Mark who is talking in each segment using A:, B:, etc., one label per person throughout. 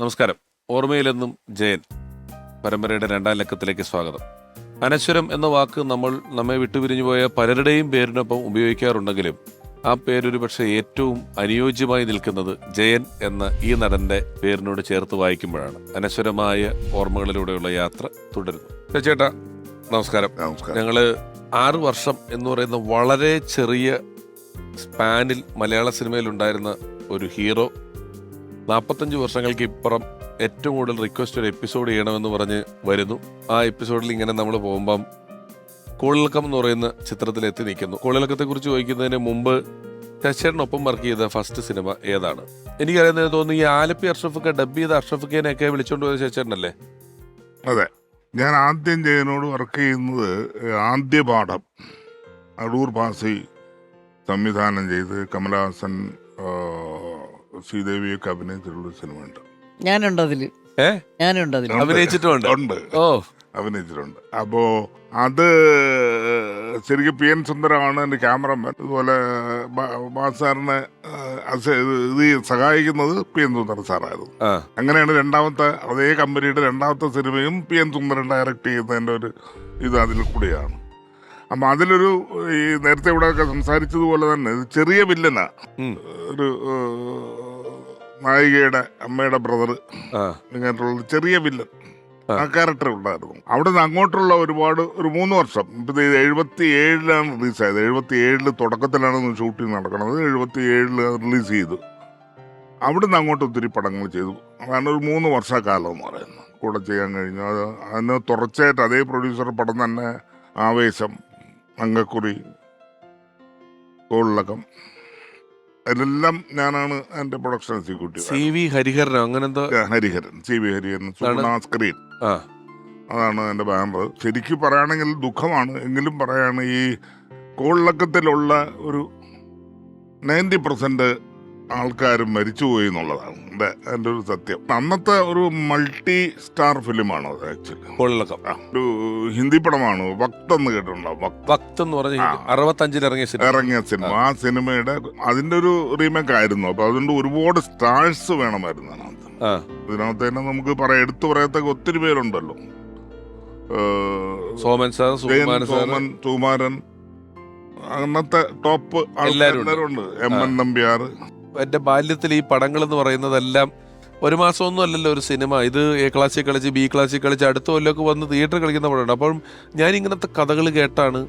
A: നമസ്കാരം. ഓർമ്മയിലെന്നും ജയൻ. പരമ്പരയുടെ രണ്ടാം ലക്കത്തിലേക്ക് സ്വാഗതം. അനശ്വരം എന്ന വാക്ക് നമ്മൾ നമ്മെ വിട്ടുപിരിഞ്ഞു പോയ പലരുടെയും പേരിനൊപ്പം ഉപയോഗിക്കാറുണ്ടെങ്കിലും ആ പേരൊരു പക്ഷേ ഏറ്റവും അനുയോജ്യമായി നിൽക്കുന്നത് ജയൻ എന്ന ഈ നടന്റെ പേരിനോട് ചേർത്ത് വായിക്കുമ്പോഴാണ്. അനശ്വരമായ ഓർമ്മകളിലൂടെയുള്ള യാത്ര തുടരുന്നു. ചേട്ടാ നമസ്കാരം.
B: നമസ്കാരം.
A: ഞങ്ങൾ ആറ് വർഷം എന്ന് പറയുന്ന വളരെ ചെറിയ സ്പാനിൽ മലയാള സിനിമയിൽ ഉണ്ടായിരുന്ന ഒരു ഹീറോ നാൽപ്പത്തഞ്ച് വർഷങ്ങൾക്ക് ഇപ്പുറം ഏറ്റവും കൂടുതൽ റിക്വസ്റ്റ് ഒരു എപ്പിസോഡ് ചെയ്യണമെന്ന് പറഞ്ഞ് വരുന്നു. ആ എപ്പിസോഡിൽ ഇങ്ങനെ നമ്മൾ പോകുമ്പം കോളിളക്കം എന്ന് പറയുന്ന ചിത്രത്തിൽ എത്തി നിൽക്കുന്നു. കോളിളക്കത്തെക്കുറിച്ച് ചോദിക്കുന്നതിന് മുമ്പ് ശശിയേട്ടനൊപ്പം വർക്ക് ചെയ്ത ഫസ്റ്റ് സിനിമ ഏതാണ്? എനിക്കറിയുന്നത് തോന്നുന്നു ഈ ആലപ്പി അഷ്റഫൊക്കെ ഡബ് ചെയ്ത അഷ്റഫിക്കേനെയൊക്കെ വിളിച്ചോണ്ട് പോയത് ശശിയേട്ടനല്ലേ?
B: അതെ. ഞാൻ ആദ്യം ജയനോട് വർക്ക് ചെയ്യുന്നത് ആദ്യ പാഠം അടൂർ ഭാസി സംവിധാനം ചെയ്ത് കമലഹാസൻ ആ, ശ്രീദേവിയൊക്കെ അഭിനയിച്ചിട്ടുള്ള സിനിമയുണ്ട്.
C: ഞാനുണ്ട് അതിൽ.
A: ഏ?
C: ഞാനുണ്ട്
B: അതിൽ.
A: അഭിനയിച്ചിട്ടുണ്ട്
B: ഉണ്ട്?
A: ഓ.
B: അഭിനയിച്ചിട്ടുണ്ട്. അപ്പോ അത് ശരിക്കും പി എൻ സുന്ദരമാണ് എന്റെ ക്യാമറമാൻ. അതുപോലെ ബാസാറിനെ ഇത് സഹായിക്കുന്നത് പി എൻ സുന്ദരൻ സാറായിരുന്നു. അങ്ങനെയാണ് രണ്ടാമത്തെ അതേ കമ്പനിയുടെ രണ്ടാമത്തെ സിനിമയും പി എൻ സുന്ദരൻ ഡയറക്റ്റ് ചെയ്യുന്നതിന്റെ ഒരു ഇത് അതിൽ കൂടിയാണ്. അപ്പം അതിലൊരു ഈ നേരത്തെ ഇവിടെ ഒക്കെ സംസാരിച്ചതുപോലെ തന്നെ ചെറിയ വില്ലനാ. ഒരു നായികയുടെ അമ്മയുടെ ബ്രദർ ഇങ്ങനെയുള്ള ചെറിയ വില്ലൻ
A: ആ.
B: ആ ക്യാരക്ടർ ഉണ്ടായിരുന്നു. അവിടെ നിന്ന് അങ്ങോട്ടുള്ള ഒരുപാട് ഒരു മൂന്ന് വർഷം. ഇപ്പം ഇത് എഴുപത്തി ഏഴിലാണ് റിലീസായത് എഴുപത്തി ഏഴിൽ തുടക്കത്തിലാണ് ഷൂട്ടിംഗ് നടക്കുന്നത് എഴുപത്തി ഏഴിൽ റിലീസ് ചെയ്തു. അവിടെ നിന്ന് അങ്ങോട്ട് ഒത്തിരി പടങ്ങൾ ചെയ്തു. അതാണ് ഒരു മൂന്ന് വർഷക്കാലം എന്ന് പറയുന്നത്. കൂടെ ചെയ്യാൻ കഴിഞ്ഞു. അത് അതിന് തുടർച്ചയായിട്ട് അതേ പ്രൊഡ്യൂസർ പടം തന്നെ ആവേശം അങ്കക്കുറി കോളിളക്കം. അതിലെല്ലാം ഞാനാണ് എന്റെ പ്രൊഡക്ഷൻ എക്സിക്യൂട്ടീവ്
A: സി വി ഹരിഹരനോ? അങ്ങനെന്തോ?
B: Hariharan. C V Hariharan screen അതാണ് എന്റെ ബാനർ ശരിക്കും പറയുകയാണെങ്കിൽ ദുഃഖമാണ്. എങ്കിലും പറയാണ് ഈ കോളിളക്കത്തിലുള്ള ഒരു നയന്റി പെർസെന്റ് ആൾക്കാരും മരിച്ചുപോയി എന്നുള്ളതാണ്. എന്റെ എന്റെ ഒരു സത്യം. അന്നത്തെ ഒരു മൾട്ടി സ്റ്റാർ ഫിലിമാണ് അത് ആക്ച്വലി ഒരു ഹിന്ദി പടമാണ്? വക്ത് എന്ന് കേട്ടിട്ടുണ്ടാവും വക്ത്.
A: ഭക്ത് എന്ന് പറഞ്ഞ അറുപത്തഞ്ചിൽ ഇറങ്ങിയ സിനിമ.
B: ഇറങ്ങിയ സിനിമ. ആ സിനിമയുടെ അതിന്റെ ഒരു റീമേക്ക് ആയിരുന്നു. അപ്പോൾ അതുകൊണ്ട് ഒരുപാട് സ്റ്റാഴ്സ് വേണമായിരുന്നു അതിനകത്ത്. ഇതിനകത്ത് തന്നെ നമുക്ക് പറയാം എടുത്തു പറയാത്ത ഒത്തിരി പേരുണ്ടല്ലോ.
A: സോമൻ സാർ
B: സോമൻ സുകുമാരൻ അന്നത്തെ ടോപ്പ്. ആൾക്കാരുണ്ട് എം എൻ നമ്പ്യാർ.
A: എന്റെ ബാല്യത്തിൽ ഈ പടങ്ങൾ എന്ന് പറയുന്നതെല്ലാം ഒരു മാസമൊന്നും അല്ലല്ലോ ഒരു സിനിമ. ഇത് എ ക്ലാസ്സിൽ കളിച്ച് ബി ക്ലാസ്സിൽ കളിച്ച് അടുത്ത കൊല്ലമൊക്കെ വന്ന് തിയേറ്റർ കളിക്കുന്ന പടമാണ്. അപ്പം ഞാൻ ഇങ്ങനത്തെ കഥകൾ കേട്ടാണ്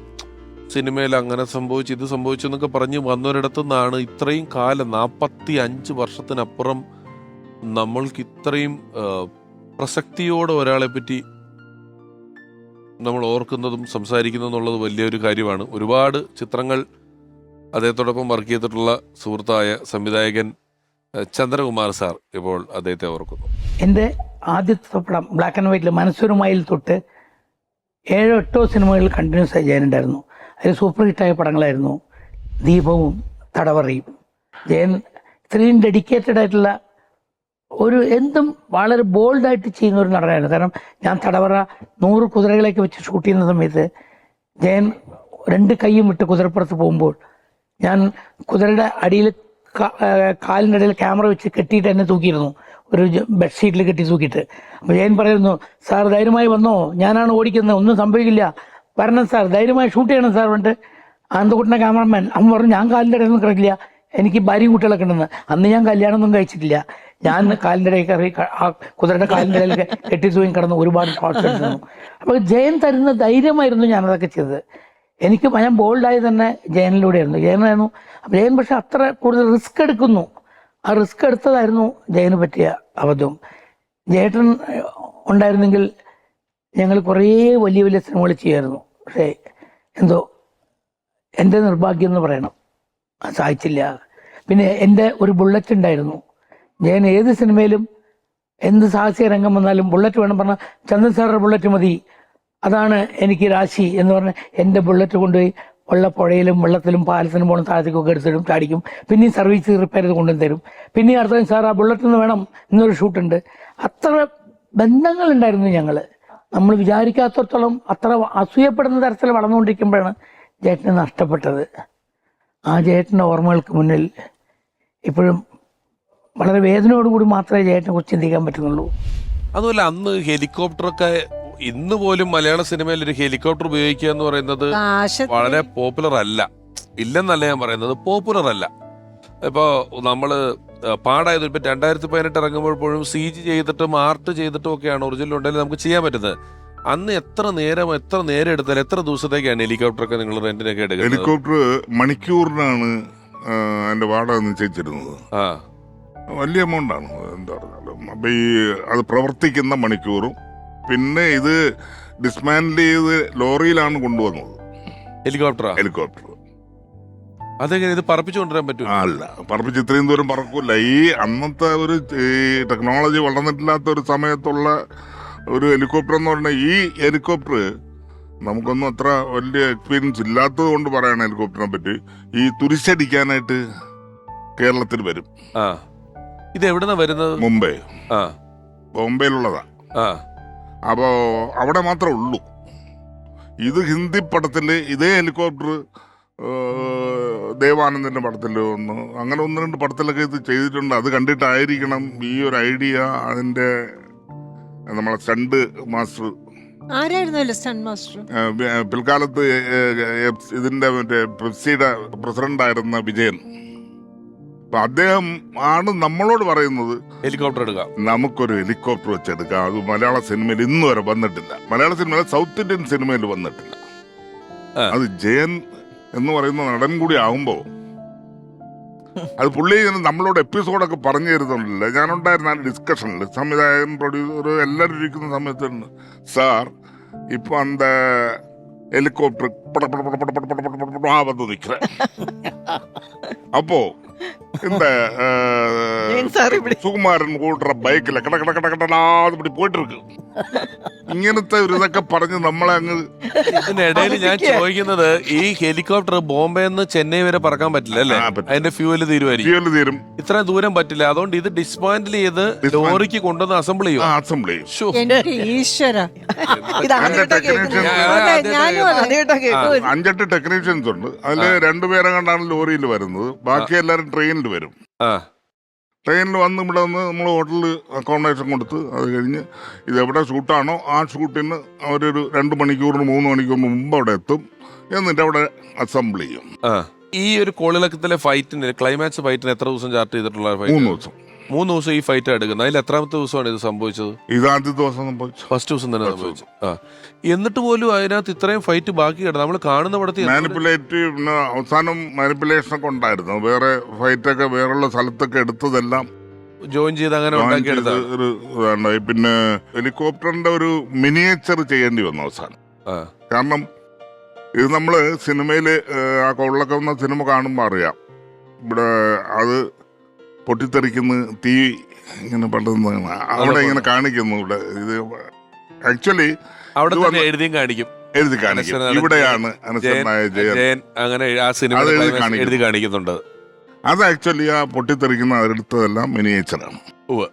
A: സിനിമയിൽ അങ്ങനെ സംഭവിച്ചു ഇത് സംഭവിച്ചു എന്നൊക്കെ പറഞ്ഞ് വന്നൊരിടത്തു നിന്നാണ് ഇത്രയും കാലം നാൽപ്പത്തി അഞ്ച് വർഷത്തിനപ്പുറം നമ്മൾക്ക് ഇത്രയും പ്രസക്തിയോടെ ഒരാളെ പറ്റി നമ്മൾ ഓർക്കുന്നതും സംസാരിക്കുന്നതും എന്നുള്ളത് വലിയൊരു കാര്യമാണ്. ഒരുപാട് ചിത്രങ്ങൾ അദ്ദേഹത്തോടൊപ്പം വർക്ക് ചെയ്തിട്ടുള്ള സുഹൃത്തായ സംവിധായകൻ ചന്ദ്രകുമാർ സാർ ഇപ്പോൾ അദ്ദേഹത്തെ ഓർക്കുന്നു.
C: എന്റെ ആദ്യത്തെ പടം ബ്ലാക്ക് ആൻഡ് വൈറ്റിൽ മനസ്സൂരുമായിൽ തൊട്ട് ഏഴോ എട്ടോ സിനിമകളിൽ കണ്ടിന്യൂസ് ആയി ചെയ്യാനുണ്ടായിരുന്നു അതിൽ സൂപ്പർ ഹിറ്റായ പടങ്ങളായിരുന്നു ദീപവും തടവറയും. ജയൻ ഇത്രയും ഡെഡിക്കേറ്റഡ് ആയിട്ടുള്ള ഒരു എന്തും വളരെ ബോൾഡായിട്ട് ചെയ്യുന്ന ഒരു നടനായിരുന്നു. കാരണം ഞാൻ തടവറ നൂറ് കുതിരകളെയൊക്കെ വെച്ച് ഷൂട്ട് ചെയ്യുന്ന സമയത്ത് ജയൻ രണ്ട് കൈയും വിട്ട് കുതിരപ്പുറത്ത് പോകുമ്പോൾ ഞാൻ കുതിരയുടെ അടിയിൽ കാലിന്റെ ഇടയിൽ ക്യാമറ വെച്ച് കെട്ടിയിട്ട് എന്നെ തൂക്കിയിരുന്നു. ഒരു ബെഡ്ഷീറ്റിൽ കെട്ടി തൂക്കിയിട്ട്. അപ്പോൾ ജയൻ പറയുന്നു സാർ ധൈര്യമായി വന്നോ. ഞാനാണ് ഓടിക്കുന്നത്. ഒന്നും സംഭവിക്കില്ല. വരണം സാർ. ധൈര്യമായി ഷൂട്ട് ചെയ്യണം സാർ. പറഞ്ഞിട്ട് ആനന്ദക്കുട്ടന്റെ ക്യാമറമാൻ അമ്മ പറഞ്ഞു ഞാൻ കാലിന്റെ ഇടയിൽ ഒന്നും കിടക്കില്ല. എനിക്ക് ഭാര്യയും കുട്ടികളൊക്കെ ഉണ്ടെന്ന്. അന്ന് ഞാൻ കല്യാണമൊന്നും കഴിച്ചിട്ടില്ല. ഞാൻ കാലിന്റെ ഇടയിൽ കയറി ആ കുതിരയുടെ കാലിന്റെ ഇടയിൽ കെട്ടി തൂങ്ങി കിടന്ന് ഒരുപാട് ഷോട്ട്സ് എടുത്തിരുന്നു. അപ്പോൾ ജയൻ തരുന്ന ധൈര്യമായിരുന്നു ഞാനതൊക്കെ ചെയ്തത്. എനിക്ക് ഞാൻ ബോൾഡായി തന്നെ ജയനിലൂടെയായിരുന്നു. ജയനായിരുന്നു അപ്പോൾ ജയൻ പക്ഷെ അത്ര കൂടുതൽ റിസ്ക് എടുക്കുന്നു. ആ റിസ്ക് എടുത്തതായിരുന്നു ജയന് പറ്റിയ അബദ്ധം. ജേട്ടൻ ഉണ്ടായിരുന്നെങ്കിൽ ഞങ്ങൾ കുറേ വലിയ വലിയ സിനിമകൾ ചെയ്യായിരുന്നു. പക്ഷേ എന്തോ എന്റെ നിർഭാഗ്യം എന്ന് പറയണം. സാധിച്ചില്ല. പിന്നെ എന്റെ ഒരു ബുള്ളറ്റ് ഉണ്ടായിരുന്നു. ജയൻ ഏത് സിനിമയിലും എന്ത് സാഹസിക രംഗം വന്നാലും ബുള്ളറ്റ് വേണം പറഞ്ഞാൽ ചന്ദ്രൻ സാറുടെ ബുള്ളറ്റ് മതി. അതാണ് എനിക്ക് രാശി എന്ന് പറഞ്ഞ എന്റെ ബുള്ളറ്റ് കൊണ്ടുപോയി ഉള്ള പുഴയിലും വെള്ളത്തിലും പാലത്തിനും പോകണം താഴത്തേക്കൊക്കെ എടുത്തിടും ചാടിക്കും. പിന്നെയും സർവീസ് റിപ്പയർ ചെയ്ത് കൊണ്ടുവന്ന് തരും. പിന്നെ അടുത്ത സാർ ആ ബുള്ളറ്റിൽ നിന്ന് വേണം ഇന്നൊരു ഷൂട്ടുണ്ട് അത്ര ബന്ധങ്ങളുണ്ടായിരുന്നു ഞങ്ങൾ നമ്മൾ വിചാരിക്കാത്തടത്തോളം അത്ര അസൂയപ്പെടുന്ന തരത്തിൽ വളർന്നുകൊണ്ടിരിക്കുമ്പോഴാണ് ജേട്ടനെ നഷ്ടപ്പെട്ടത്. ആ ജേട്ടന്റെ ഓർമ്മകൾക്ക് മുന്നിൽ ഇപ്പോഴും വളരെ വേദനയോടുകൂടി മാത്രമേ ജയേട്ടനെ കുറിച്ച് ചിന്തിക്കാൻ പറ്റുന്നുള്ളൂ.
A: അതുപോലെ അന്ന് ഹെലികോപ്റ്ററൊക്കെ ഇന്ന് പോലും മലയാള സിനിമയിൽ ഒരു ഹെലികോപ്റ്റർ ഉപയോഗിക്കുക എന്ന് പറയുന്നത്
D: കാശ്
A: വളരെ പോപ്പുലർ അല്ല. ഇല്ലെന്നല്ല ഞാൻ പറയുന്നത് പോപ്പുലർ അല്ല. ഇപ്പോ നമ്മൾ പാടായത് ഇപ്പൊ രണ്ടായിരത്തി പതിനെട്ട് ഇറങ്ങുമ്പോൾ പോലും സി ജി ചെയ്തിട്ടും ആർട്ട് ചെയ്തിട്ടും ഒക്കെയാണ് ഒറിജിനൽ ഉണ്ടെങ്കിൽ നമുക്ക് ചെയ്യാൻ പറ്റുന്നത്. അന്ന് എത്ര നേരം എത്ര നേരം എടുത്താൽ എത്ര ദിവസത്തേക്കാണ് ഹെലികോപ്റ്റർ ഒക്കെ നിങ്ങൾ റെന്റിനൊക്കെ എടുക്കുന്നത്?
B: ഹെലികോപ്റ്റർ മണിക്കൂറിനാണ് എന്റെ വാട വാടക നിശ്ചയിച്ചിരുന്നത്.
A: ആ.
B: വലിയ എമൗണ്ട് ആണ് എന്താ പറഞ്ഞാലും. അപ്പൊ ഈ അത് പ്രവർത്തിക്കുന്ന മണിക്കൂറും പിന്നെ ഇത് ഡിസ്മാൻഡിൽ ചെയ്ത് ലോറിയിലാണ് കൊണ്ടുവന്നത്.
A: ഹെലികോപ്റ്ററാ?
B: ഹെലികോപ്റ്റർ.
A: അതെങ്ങനെ ഇത് പറപ്പിച്ചു കൊണ്ടുവരാൻ പറ്റും
B: അല്ല പറപ്പിച്ച് ഇത്രയും ദൂരം പറക്കൂല. ഈ അന്നത്തെ ഒരു ഈ ടെക്നോളജി വളർന്നിട്ടില്ലാത്ത ഒരു സമയത്തുള്ള ഒരു ഹെലികോപ്റ്റർ എന്ന് പറഞ്ഞാൽ ഈ ഹെലികോപ്റ്റർ നമുക്കൊന്നും അത്ര വലിയ എക്സ്പീരിയൻസ് ഇല്ലാത്തത് കൊണ്ട് പറയണം ഹെലികോപ്റ്ററിനെ പറ്റി. ഈ തുരിശടിക്കാനായിട്ട് കേരളത്തിൽ വരും.
A: ഇത് എവിടുന്നാ വരുന്നത്?
B: മുംബൈ. ബോംബെയിലുള്ളതാ.
A: ആ
B: അപ്പോ അവിടെ മാത്രമേ ഉള്ളൂ. ഇത് ഹിന്ദി പടത്തിൽ ഇതേ ഹെലികോപ്റ്റർ ദേവാനന്ദന്റെ പടത്തിൽ ഒന്ന് അങ്ങനെ ഒന്ന് രണ്ട് പടത്തിലൊക്കെ ഇത് ചെയ്തിട്ടുണ്ട്. അത് കണ്ടിട്ടായിരിക്കണം ഈ ഒരു ഐഡിയ അതിന്റെ നമ്മളെ സ്റ്റണ്ട് മാസ്റ്റർ പിൽക്കാലത്ത് ഇതിന്റെ മറ്റേ പെപ്സിയുടെ പ്രസിഡന്റ് ആയിരുന്ന വിജയൻ. അദ്ദേഹം ആണ് നമ്മളോട് പറയുന്നത്
A: ഹെലികോപ്റ്റർ എടുക്കാം
B: നമുക്കൊരു ഹെലികോപ്റ്റർ വെച്ചെടുക്കാം അത് മലയാള സിനിമയിൽ ഇന്ന് വരെ വന്നിട്ടില്ല മലയാള സിനിമയിൽ സൗത്ത് ഇന്ത്യൻ സിനിമയിൽ വന്നിട്ടില്ല അത് ജയൻ എന്ന് പറയുന്ന നടൻ കൂടി ആകുമ്പോ അത് പുള്ളി നമ്മളോട് എപ്പിസോഡൊക്കെ പറഞ്ഞു തരുന്നുണ്ടല്ലോ ഞാനുണ്ടായിരുന്ന ഡിസ്കഷനിൽ സംവിധായകൻ പ്രൊഡ്യൂസർ എല്ലാവരും ഇരിക്കുന്ന സമയത്ത് സാർ ഇപ്പൊ അന്ത ഹെലികോപ്റ്റർ പട പട പട പട இந்த സുകുമാരൻ കൂട്ടുന്ന ബൈക്കിൽ കട കട കട പോയിട്ട് ഇരിക്കും ഇങ്ങനത്തെ ഒരു ഇതൊക്കെ പറഞ്ഞ് നമ്മളെ അങ്ങ്
A: ഇതിനിടയിൽ ഞാൻ ചോദിക്കുന്നത് ഈ ഹെലികോപ്റ്റർ ബോംബെ നിന്ന് ചെന്നൈ വരെ പറക്കാൻ പറ്റില്ല അല്ലേ? അതിന്റെ ഫ്യൂവൽ
B: തീരുമാനിക്കും. തീരും.
A: ഇത്ര ദൂരം പറ്റില്ല. അതുകൊണ്ട് ഇത് ഡിസ്മാൻഡിൽ ചെയ്ത് ലോറിക്ക് കൊണ്ടുവന്ന് അസംബിൾ ചെയ്യും.
E: അസംബിൾ
B: അഞ്ചെട്ട് ടെക്നീഷ്യൻസ് ഉണ്ട്. അതിൽ രണ്ടുപേരെ കണ്ടാണ് ലോറിയിൽ വരുന്നത്. ബാക്കി എല്ലാവരും ട്രെയിനിൽ വരും. ട്രെയിനിൽ വന്ന് ഇവിടെ വന്ന് നമ്മൾ ഹോട്ടലിൽ അക്കോമഡേഷൻ കൊടുത്ത് അത് കഴിഞ്ഞ് ഇത് എവിടെ ഷൂട്ടാണോ ആ ഷൂട്ടിന് അവരൊരു രണ്ട് മണിക്കൂറിന് മൂന്ന് മണിക്കൂറിന് മുമ്പ് അവിടെ എത്തും. എന്നിട്ട് അവിടെ അസംബിൾ ചെയ്യും.
A: ഈ ഒരു കോളിളക്കത്തിലെ ഫൈറ്റിന് ക്ലൈമാക്സ് ഫൈറ്റിന് എത്ര ദിവസം ചാർട്ട് ചെയ്തിട്ടുള്ള
B: മൂന്ന് ദിവസം.
A: മൂന്ന് ദിവസം ഈ ഫൈറ്റ് എടുക്കുന്നത്. അതിൽ എത്രാമത്തെ ദിവസമാണ് ഇത് സംഭവിച്ചത്?
B: ഇത് ആദ്യ ദിവസം സംഭവിച്ചു.
A: ഫസ്റ്റ് ദിവസം തന്നെ സംഭവിച്ചു. ആ. എന്നിട്ട് പോലും അതിനകത്ത് ഇത്രയും ഫൈറ്റ് ബാക്കി കിടന്നു നമ്മൾ കാണുന്ന പടത്തിൽ
B: മാനിപ്പുലേറ്റ് അവസാനം മാനിപ്പുലേഷൻ ഒക്കെ ഉണ്ടായിരുന്നു. വേറെ ഫൈറ്റൊക്കെ വേറെയുള്ള സ്ഥലത്തൊക്കെ എടുത്തതെല്ലാം
A: ജോയിൻ ചെയ്ത് അങ്ങനെ
B: ഒരു ഇതുണ്ടായി പിന്നെ ഹെലികോപ്റ്ററിന്റെ ഒരു മിനിയേച്ചർ ചെയ്യേണ്ടി വന്നു അവസാനം.
A: ആ.
B: കാരണം ഇത് നമ്മൾ സിനിമയിൽ ആ കൊള്ളക്കുന്ന സിനിമ കാണുമ്പോൾ അറിയാം. ഇവിടെ അത് പൊട്ടിത്തെറിക്കുന്ന തീ ഇങ്ങനെ പെട്ടെന്ന് അവിടെ ഇങ്ങനെ കാണിക്കുന്നു ഇവിടെ. ഇത് ആക്ച്വലി
A: അവിടെ തന്നെ എഴുതിയും കാണിക്കും.
B: എഴുതി കാണിക്കും. ഇവിടെയാണ് അനുസരണമായ ജയൻ
A: അങ്ങനെ ആ സിനിമ
B: അത് എഴുതി കാണിക്കും.
A: കാണിക്കുന്നുണ്ട്.
B: അത് ആക്ച്വലി ആ പൊട്ടിത്തെറിക്കുന്ന അവരെടുത്തതെല്ലാം മിനിയേച്ചറാണ്.
A: ഉവ്വ്.